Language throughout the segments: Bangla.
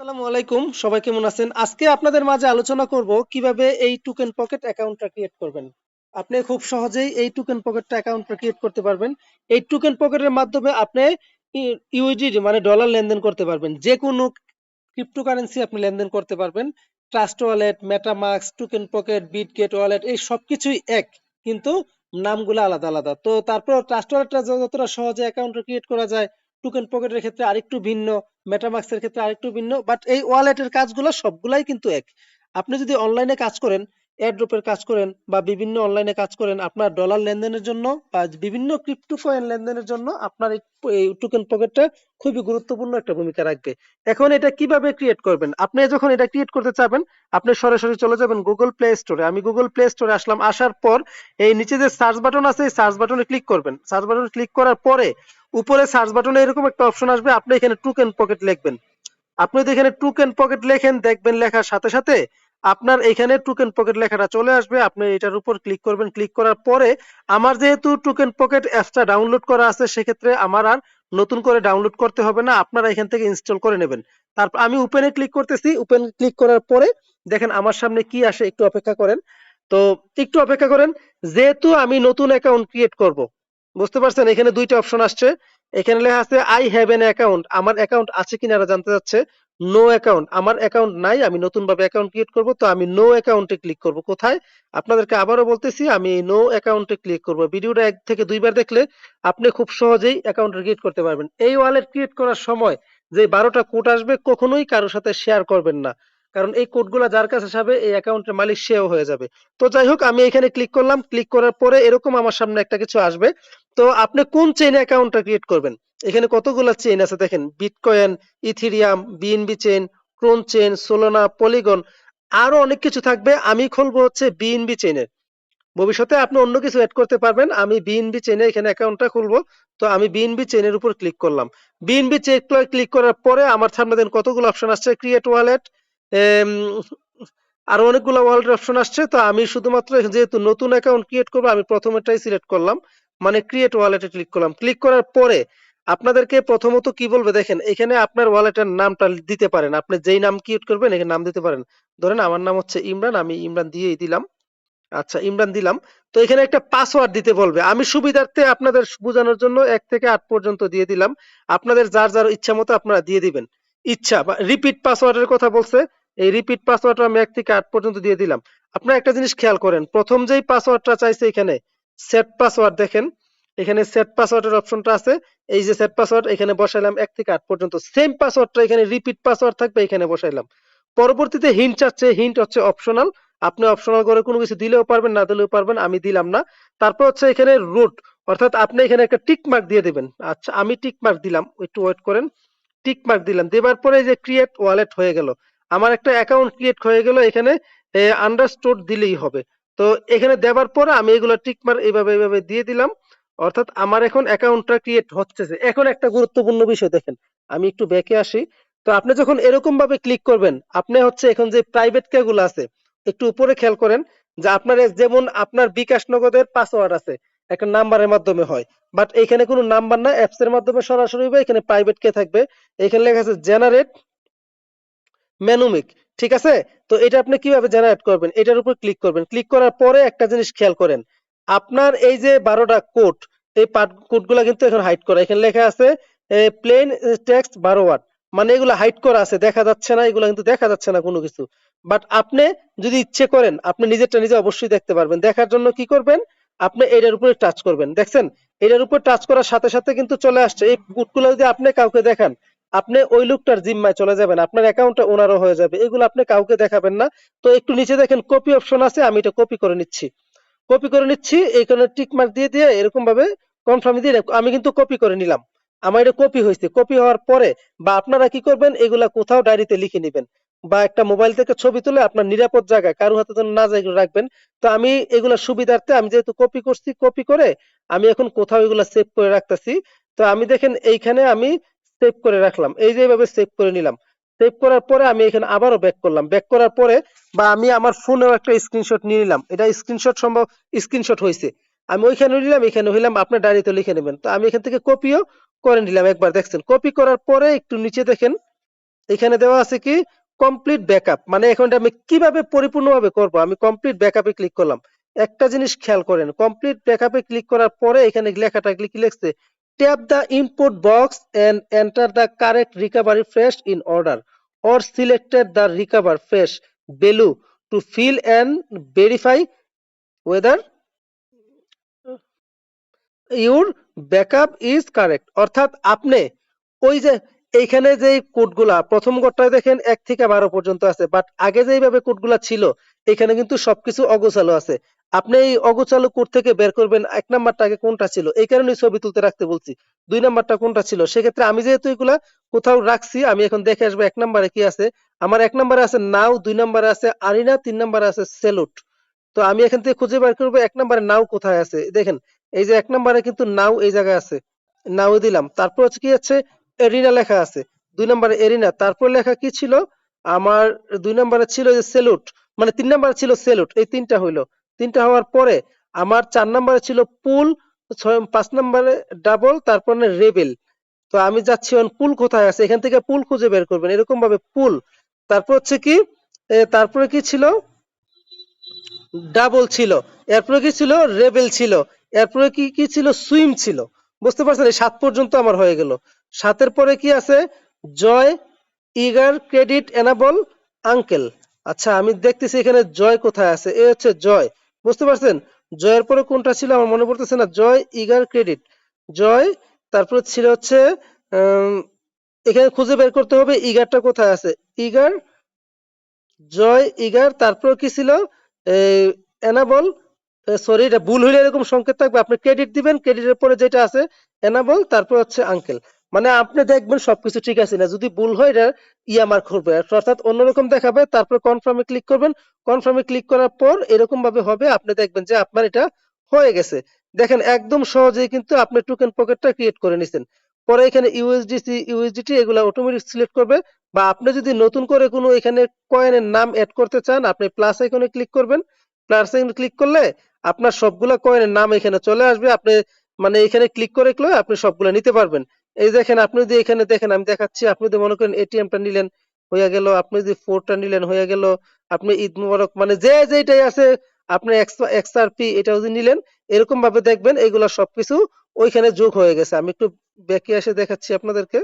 আসসালামু আলাইকুম, সবাই কেমন আছেন? আজকে আপনাদের মাঝে আলোচনা করব কীভাবে এই পকেট অ্যাকাউন্টটা ক্রিয়েট করবেন। আপনি খুব সহজেই এই পকেটটা অ্যাকাউন্টটা ক্রিয়েট করতে পারবেন। এই পকেটের মাধ্যমে আপনি ইউএসডি মানে ডলার লেনদেন করতে পারবেন। যে কোনো ক্রিপ্টোকারেন্সি আপনি লেনদেন করতে পারবেন। Trust wallet MetaMask token pocket Bitget wallet এই সবকিছুই এক, কিন্তু নামগুলো আলাদা আলাদা। তো তারপর ট্রাস্ট ওয়ালেটটা যতটা সহজে অ্যাকাউন্ট ক্রিয়েট করা যায় টোকেন পকেটের ক্ষেত্রে আরেকটু ভিন্ন মেটামাক্সের ক্ষেত্রে আরেকটু ভিন্ন বাট এই ওয়ালেটের কাজগুলো সবগুলাই কিন্তু এক। আপনি যদি অনলাইনে কাজ করেন এয়ারড্রপের কাজ করেন বা বিভিন্ন অনলাইনে কাজ করেন, আপনার ডলার লেনদেনের জন্য বা বিভিন্ন ক্রিপ্টো কয়েন লেনদেনের জন্য আপনার এই টোকেন পকেটটা খুবই গুরুত্বপূর্ণ একটা ভূমিকা রাখবে। এখন এটা কীভাবে ক্রিয়েট করবেন? আপনি যখন এটা ক্রিয়েট করতে চাবেন, আপনি সরাসরি চলে যাবেন গুগল প্লে স্টোরে আমি গুগল প্লে স্টোরে আসলাম, আসার পর এই নিচে যে সার্চ বাটন আছে, এই সার্চ বাটনে ক্লিক করবেন। সার্চ বাটনে ক্লিক করার পরে উপরে সার্চ বাটনে এরকম একটা অপশন আসবে, আপনি এখানে টোকেন পকেট লিখবেন। আপনি যদি এখানে টোকেন পকেট লেখেন, দেখবেন লেখার সাথে সাথে আপনার এখানে টোকেন পকেট লেখাটা চলে আসবে। আপনি এটার উপর ক্লিক করবেন। ক্লিক করার পরে আমার যেহেতু টোকেন পকেট অ্যাপসটা ডাউনলোড করা আছে, সেক্ষেত্রে আমার আর নতুন করে ডাউনলোড করতে হবে না। আপনারা এখান থেকে ইনস্টল করে নেবেন। তারপর আমি ওপেনে ক্লিক করতেছি। ওপেন ক্লিক করার পরে দেখেন আমার সামনে কি আসে, একটু অপেক্ষা করেন। তো একটু অপেক্ষা করেন, যেহেতু আমি নতুন অ্যাকাউন্ট ক্রিয়েট করব, বুঝতে পারছেন? এখানে দুইটা অপশন আসছে। এখানে লেখা আছে আই হ্যাভ এন অ্যাকাউন্ট আমার অ্যাকাউন্ট আছে কিনা জানতে চাচ্ছে। নো অ্যাকাউন্ট আমার অ্যাকাউন্ট নাই, আমি নতুন ভাবে অ্যাকাউন্ট ক্রিয়েট করব, তো আমি নো অ্যাকাউন্টে ক্লিক করব। কোথায়? আপনাদেরকে আবারও বলতেছি, আমি নো অ্যাকাউন্টে ক্লিক করব। ভিডিওটা এক থেকে দুইবার দেখলে আপনি খুব সহজেই অ্যাকাউন্ট ক্রিয়েট করতে পারবেন। এই ওয়ালেট ক্রিয়েট করার সময় যে বারোটা কোড আসবে, কখনোই কারোর সাথে শেয়ার করবেন না। কারণ এই কোডগুলা যার কাছে যাবে, এই অ্যাকাউন্টের মালিক সেও হয়ে যাবে। তো যাই হোক, আমি এখানে ক্লিক করলাম। ক্লিক করার পরে এরকম আমার সামনে একটা কিছু আসবে। তো আপনি কোন চেইনে অ্যাকাউন্টটা ক্রিয়েট করবেন? এখানে কতগুলো চেইন আছে দেখেন? Bitcoin ethereum BNB chain Crohn chain Solana Polygon আরও অনেক কিছু থাকবে। আমি খুলবো হচ্ছে বিএনবি চেইনের ভবিষ্যতে আপনি অন্য কিছু অ্যাড করতে পারবেন। আমি বিএনবি চেইনে এখানে অ্যাকাউন্টটা খুলবো। তো আমি বিএনবি চেইনের উপর ক্লিক করলাম। বিএনবি চেক ক্লিক করার পরে আমার সামনে দেন কতগুলো অপশন আসছে? ক্রিয়েট ওয়ালেট আরও অনেকগুলো ওয়ালেট অপশন আসছে। তো আমি শুধুমাত্র যেহেতু নতুন অ্যাকাউন্ট ক্রিয়েট করব, আমি প্রথমেরটাই সিলেক্ট করলাম। মানে ক্রিয়েট ওয়ালেটে ক্লিক করলাম। ক্লিক করার পরে আপনাদেরকে প্রথমত কি বলবে দেখেন, এখানে আপনার ওয়ালেটের নামটা দিতে পারেন। আপনি যেই নাম ক্রিয়েট করবেন, এখানে নাম দিতে পারেন। ধরেন আমার নাম হচ্ছে ইমরান, আমি ইমরান দিয়েই দিলাম। আচ্ছা ইমরান দিলাম। তো এখানে একটা পাসওয়ার্ড দিতে বলবে। আমি সুবিধার্থে আপনাদের বোঝানোর জন্য এক থেকে আট পর্যন্ত দিয়ে দিলাম। আপনাদের যার যার ইচ্ছা মতো আপনারা দিয়ে দিবেন। ইচ্ছা বা রিপিট পাসওয়ার্ডের কথা বলছে, এই রিপিট পাসওয়ার্ড আমি এক থেকে আট পর্যন্ত দিয়ে দিলাম। আপনারা একটা জিনিস খেয়াল করেন। প্রথম যেই পাসওয়ার্ডটা চাইছে এখানে সেট পাসওয়ার্ড দেখেন। এখানে সেট পাসওয়ার্ডের অপশনটা আছে। এই যে সেট পাসওয়ার্ড এখানে বসাইলাম এক থেকে আট পর্যন্ত। সেম পাসওয়ার্ডটা এখানে রিপিট পাসওয়ার্ড থাকবে, এখানে বসাইলাম। পরবর্তীতে হিন্ট চাচ্ছে হিন্ট হচ্ছে অপশনাল আপনি অপশনাল করে কোনো কিছু দিলেও পারবেন, না দিলেও পারবেন, আমি দিলাম না। তারপর হচ্ছে এখানে রুট অর্থাৎ আপনি এখানে একটা টিক মার্ক দিয়ে দেবেন। আচ্ছা আমি টিক মার্ক দিলাম, একটু ওয়েট করেন। টিক মার্ক দিলাম, দেবার পরে যে ক্রিয়েট ওয়ালেট হয়ে গেল। আমার একটা অ্যাকাউন্ট ক্রিয়েট হয়ে গেল, এখানে আন্ডারস্টোর দিলেই হবে। তো এখানে দেওয়ার পরে আমি এগুলো টিক মার্ক এইভাবে এইভাবে দিয়ে দিলাম। অর্থাৎ আমার এখন অ্যাকাউন্টটা ক্রিয়েট হচ্ছে এখন একটা গুরুত্বপূর্ণ বিষয় দেখেন, আমি একটু ব্যাকে আসি। তো আপনি যখন এরকম ভাবে ক্লিক করবেন, আপনি হচ্ছে এখন যে প্রাইভেট কে গুলো আছে, একটু উপরে খেয়াল করেন যে আপনার যেমন আপনার বিকাশ নগদের পাসওয়ার্ড আছে, একটা নাম্বারের মাধ্যমে হয়। বাট এখানে কোনো নাম্বার না অ্যাপস এর মাধ্যমে সরাসরি হবে এখানে প্রাইভেট কে থাকবে। এখানে লেখা আছে জেনারেট মেনুমিক ঠিক আছে? তো এটা আপনি কীভাবে জেনারেট করবেন, এটার উপর ক্লিক করবেন। ক্লিক করার পরে একটা জিনিস খেয়াল করেন আপনার এই যে বারোটা কোড এই কোডগুলা কিন্তু এখন হাইড করা। এখানে লেখা আছে প্লেন টেক্সট বারো ওয়ার্ড মানে এগুলো হাইড করা আছে, দেখা যাচ্ছে না, এগুলো কিন্তু দেখা যাচ্ছে না কোনো কিছু। বাট আপনি যদি ইচ্ছে করেন, আপনি নিজেরটা নিজে অবশ্যই দেখতে পারবেন। দেখার জন্য কি করবেন? আপনি এটার উপরে টাচ করবেন। দেখছেন? এটার উপর টাচ করার সাথে সাথে কিন্তু চলে আসছে। এই কোডগুলো যদি আপনি কাউকে দেখান, আপনি ওই লোকটার জিম্মায় চলে যাবেন। আপনার অ্যাকাউন্টে ওনারও হয়ে যাবে। এগুলো আপনি কাউকে দেখাবেন না। তো একটু নিচে দেখেন কপি অপশন আছে, আমি এটা কপি করে নিচ্ছি। কপি করে নিচ্ছি এইখানে টিক মার্ক দিয়ে দিয়ে এরকম ভাবে কনফার্ম দিয়ে আমি কিন্তু কপি করে নিলাম। আমার এটা কপি হয়েছে। কপি হওয়ার পরে বা আপনারা কি করবেন, এগুলা কোথাও ডায়েরিতে লিখে নেবেন বা একটা মোবাইল থেকে ছবি তুলে আপনার নিরাপদ জায়গায় কারও হাতে যেন না যায় রাখবেন। তো আমি এগুলা সুবিধার্থে আমি যেহেতু কপি করছি কপি করে আমি এখন কোথাও এগুলা সেভ করে রাখতেছি। তো আমি দেখেন এইখানে আমি সেভ করে রাখলাম। এই যে এইভাবে সেভ করে নিলাম। সেভ করার পরে আমি এখানে আবারও ব্যাক করলাম। ব্যাক করার পরে বা আমি আমার ফোনেও একটা স্ক্রিনশট নিয়ে নিলাম। এটা স্ক্রিনশট সম্ভব স্ক্রিনশট হয়েছে। আমি ওইখানে নিলাম, এখানে হইলাম, আপনার ডায়েরিতে লিখে নেবেন। তো আমি এখান থেকে কপিও করে নিলাম একবার, দেখছেন? কপি করার পরে একটু নিচে দেখেন, এখানে দেওয়া আছে কি? কমপ্লিট ব্যাকআপ মানে এখন আমি কীভাবে পরিপূর্ণভাবে করব? আমি কমপ্লিট ব্যাকআপে ক্লিক করলাম। একটা জিনিস খেয়াল করেন কমপ্লিট ব্যাকআপে ক্লিক করার পরে এখানে লেখাটা কি লিখছে? Tap the input box and enter the correct recovery phrase in order or selected the recover fresh value to fill and verify whether your backup is correct. অর্থাৎ আপনি ওই যে এইখানে যে কোডগুলা প্রথম কোডটায় দেখেন এক থেকে বারো পর্যন্ত আছে বাট আগে যেইভাবে কোডগুলা ছিল এখানে কিন্তু সবকিছু অগোছালো আছে। আপনি এই অগোছালো কোড থেকে বের করবেন, এক নাম্বারটা আগে কোনটা ছিল? এই কারণে ছবি তুলতে রাখতে বলছি। দুই নাম্বারটা কোনটা ছিল? সেক্ষেত্রে আমি যেহেতু এগুলা কোথাও রাখছি, আমি এখন দেখে আসব এক নাম্বারে কি আছে। আমার এক নাম্বারে আছে নাও, দুই নাম্বারে আছে আরিনা, তিন নাম্বারে আছে সেলুট। তো আমি এখান থেকে খুঁজে বের করব এক নাম্বারে নাও কোথায় আছে। দেখেন, এই যে এক নাম্বারে কিন্তু নাও এই জায়গায় আছে। নাও দিলাম। তারপর হচ্ছে কি আছে? এরিনা লেখা আছে। দুই নাম্বারে এরিনা। তারপর লেখা কি ছিল? আমার দুই নাম্বারে ছিল যে সেলুট। মানে তিন নম্বরে ছিল সেলুট এই তিনটা হইল। তিনটা হওয়ার পরে আমার চার নাম্বারে ছিল পুল পাঁচ নাম্বারে ডাবল তারপর রেবেল তো আমি যাচ্ছি পুল কোথায় আছে? এখান থেকে পুল খুঁজে বের করবেন এরকম ভাবে পুল তারপর হচ্ছে কি? তারপরে কি ছিল? ডাবল ছিল। এরপরে কি ছিল? রেবেল ছিল। এরপরে কি কি ছিল? সুইম ছিল। বুঝতে পারছেন? এই সাত পর্যন্ত আমার হয়ে গেল। সাতের পরে কি আছে? জয় ইগার ক্রেডিট এনাবল আঙ্কেল আচ্ছা আমি দেখতেছি এখানে জয় কোথায় আছে? এ হচ্ছে জয়। বুঝতে পারছেন? জয়ের পরে কোনটা ছিল আমার মনে পড়তেছে না। জয় ইগার ক্রেডিট জয়, তারপর ছিল হচ্ছে এখানে খুঁজে বের করতে হবে ইগারটা কোথায় আছে। ইগার জয় ইগার তারপর কি ছিল? এনাবল সরি এটা ভুল হইলে এরকম সংকেত থাকবে। আপনি ক্রেডিট দিবেন ক্রেডিটের পরে যেটা আছে এনাবল তারপর হচ্ছে আঙ্কেল মানে আপনি দেখবেন সবকিছু ঠিক আছে না। যদি ভুল হয়, এটা ইয়া মার্ক করবে। অর্থাৎ অন্যরকম দেখাবে, তারপর কনফার্মে ক্লিক করবেন। কনফার্মে ক্লিক করার পর এরকম ভাবে হবে, আপনি দেখবেন যে আপনার এটা হয়ে গেছে। দেখেন, একদম সহজেই কিন্তু আপনি টোকেন পকেটটা ক্রিয়েট করে নিছেন। পরে এখানে ইউএসডিসি ইউএসডিটি এগুলা অটোমেটিক সিলেক্ট করবে বা আপনি যদি নতুন করে কোনো এখানে কয়েনের নাম অ্যাড করতে চান, আপনি প্লাস আইকনে ক্লিক করবেন। প্লাস আইকনে ক্লিক করলে আপনার সবগুলা কয়েনের নাম এখানে চলে আসবে। আপনি মানে এখানে ক্লিক করে আপনি সবগুলা নিতে পারবেন। এই দেখেন, আপনি যদি এখানে দেখেন, আমি দেখাচ্ছি, আপনি যদি মনে করেন এটিএমটা নিলেন, হয়ে গেল, আপনি যদি ফোরটা নিলেন, হয়ে গেল, আপনি ঈদ মুবারক মানে যে যেটাই আছে, আপনি এক্সআরপি এটা যদি নিলেন এরকম ভাবে দেখবেন, এগুলা সবকিছু ওইখানে যোগ হয়ে গেছে। আমি একটু ব্যাকে এসে দেখাচ্ছি আপনাদেরকে।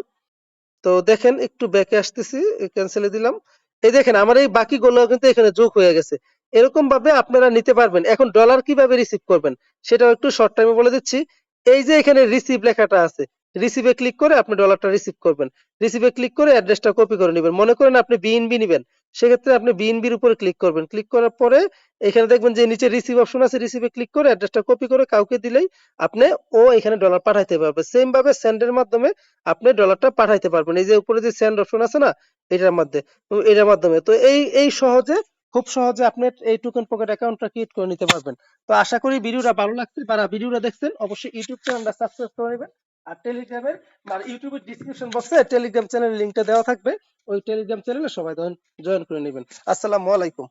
তো দেখেন, একটু ব্যাকে আসতেছি ক্যান্সেলে দিলাম। এই দেখেন, আমার এই বাকিগুলো কিন্তু এখানে যোগ হয়ে গেছে। এরকম ভাবে আপনারা নিতে পারবেন। এখন ডলার কীভাবে রিসিভ করবেন, সেটাও একটু শর্ট টাইমে বলে দিচ্ছি। এই যে এখানে রিসিভ লেখাটা আছে রিসিভে ক্লিক করে আপনি ডলারটা রিসিভ করবেন। রিসিভে ক্লিক করে অ্যাড্রেসটা কপি করে নেবেন। মনে করেন আপনি বিএনবি নেবেন। সেক্ষেত্রে আপনি বিএনবির উপরে ক্লিক করবেন। ক্লিক করার পরে এখানে দেখবেন যে নিচে রিসিভ অপশন আছে। রিসিভে ক্লিক করে অ্যাড্রেসটা কপি করে কাউকে দিলেই আপনি ও এখানে ডলার পাঠাইতে পারবে। সেম ভাবে সেন্ডের মাধ্যমে আপনি ডলারটা পাঠাইতে পারবেন। এই যে উপরে যে সেন্ড অপশন আছে না, এটার মধ্যে, এটার মাধ্যমে। তো এই এই সহজে, খুব সহজে আপনি এই টোকেন পকেট অ্যাকাউন্টটা ক্রিয়েট করে নিতে পারবেন। তো আশা করি ভিডিওটা ভালো লাগছে। যারা ভিডিওটা দেখছেন, অবশ্যই ইউটিউব চ্যানেলটা সাবস্ক্রাইব করে নেবেন। আর টেলিগ্রামের মানে ইউটিউবের ডিসক্রিপশন বক্সে টেলিগ্রাম চ্যানেলের লিংকটা দেওয়া থাকবে। ওই টেলিগ্রাম চ্যানেলে সবাই জয়েন করে নেবেন। আসসালামু আলাইকুম।